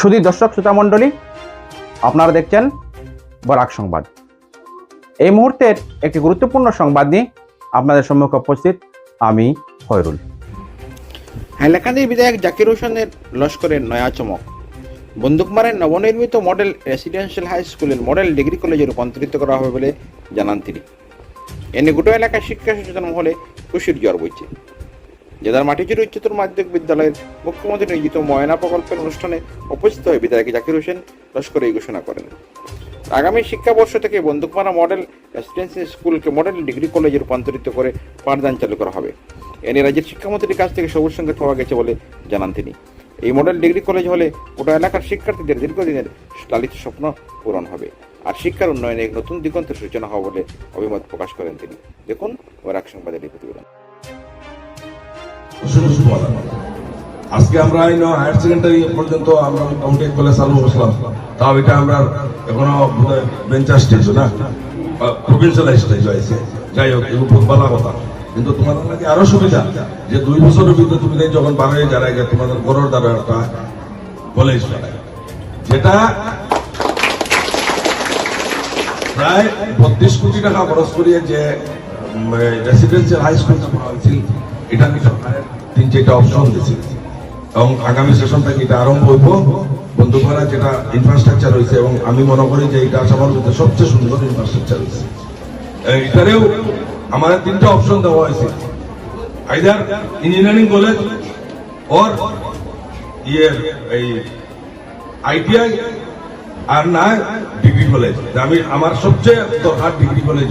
শুধু দর্শক, শ্রোতা মণ্ডলী, আপনারা দেখছেন বরাক সংবাদ। এই মুহূর্তের একটি গুরুত্বপূর্ণ সংবাদ নিয়ে আপনাদের সম্মুখে উপস্থিত আমি ফয়রুল হাইলাকান্দির বিধায়ক জাকির হোসেনের লস্করের নয়া চমক। বন্দুকমারের নবনির্মিত মডেল রেসিডেন্সিয়াল হাই স্কুলের মডেল ডিগ্রি কলেজে রূপান্তরিত করা হবে বলে জানান তিনি। এনে গোটা এলাকায় শিক্ষা সচেতন মহলে খুশির জ্বর বইছে জেলার মাটিচুরি উচ্চতর মাধ্যমিক বিদ্যালয়ের মুখ্যমন্ত্রী নিয়োজিত ময়না প্রকল্পের অনুষ্ঠানে উপস্থিত হয়ে বিধায়ক জাকির হোসেন লস্কর এই ঘোষণা করেন। আগামী শিক্ষাবর্ষ থেকে বন্দুকমারা মডেল রেসিডেন্সিয়াল স্কুলকে মডেল ডিগ্রি কলেজে রূপান্তরিত করে পাঠদান চালু করা হবে। এ নিয়ে রাজ্যের শিক্ষামন্ত্রীর কাছ থেকে সবুজ সঙ্গে পাওয়া গেছে বলে জানান তিনি। এই মডেল ডিগ্রি কলেজ হলে গোটা এলাকার শিক্ষার্থীদের দীর্ঘদিনের লালিত স্বপ্ন পূরণ হবে আর শিক্ষার উন্নয়নে এক নতুন দিগন্তের সূচনা হবে বলে অভিমত প্রকাশ করেন তিনি। দেখুন ওরাক সংবাদের প্রতিবেদন। শুরু সমাধান আজকে আমরা হায়ার সেকেন্ডারি পর্যন্ত আমরা মোটামুটি কলেজ চালু বসলাম। তাও এটা আমরা এখনও বেঞ্চার স্টেজ না প্রভিন্সিয়াল স্টেজ হয়েছে যাই হোক, এগুলো খুব ভালো কথা। কিন্তু তোমাদের নাকি আরও সুবিধা, যে দুই বছরের ভিতরে তুমি যখন বার হয়ে যারা তোমাদের গরুর দ্বারা একটা কলেজ যেটা প্রায় বত্রিশ কোটি টাকা খরচ করিয়ে যে রেসিডেন্সিয়াল হাই স্কুল এটা আমি সরকারের তিন চারটা অপশন দিয়েছি? এবং আগামী সেশন থেকে এটা আরম্ভ হইব। বন্ধুপাড়া যেটা ইনফ্রাস্ট্রাকচার হয়েছে এবং আমি মনে করি যে এটা আসামের মধ্যে সবচেয়ে সুন্দর ইনফ্রাস্ট্রাকচার হয়েছে এটারেও আমার তিনটা অপশন দেওয়া হয়েছে আইদার ইঞ্জিনিয়ারিং কলেজ ওর ইয়ে এই আইটিআই আর না ডিগ্রি কলেজ আমি, আমার সবচেয়ে দরকার ডিগ্রি কলেজ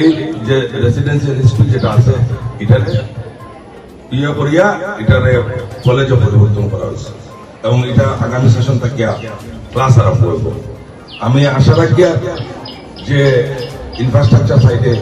এই যে রেসিডেন্সিয়াল স্কুল যেটা আছে এটারে ইয়ে করিয়া এটারে কলেজে পরিবর্তন করা হয়েছে। এবং এটা আগামী সেশন থেকে ক্লাস আরম্ভ করব আমি আশা রাখিয়া যে ইনফ্রাস্ট্রাকচার সাইডে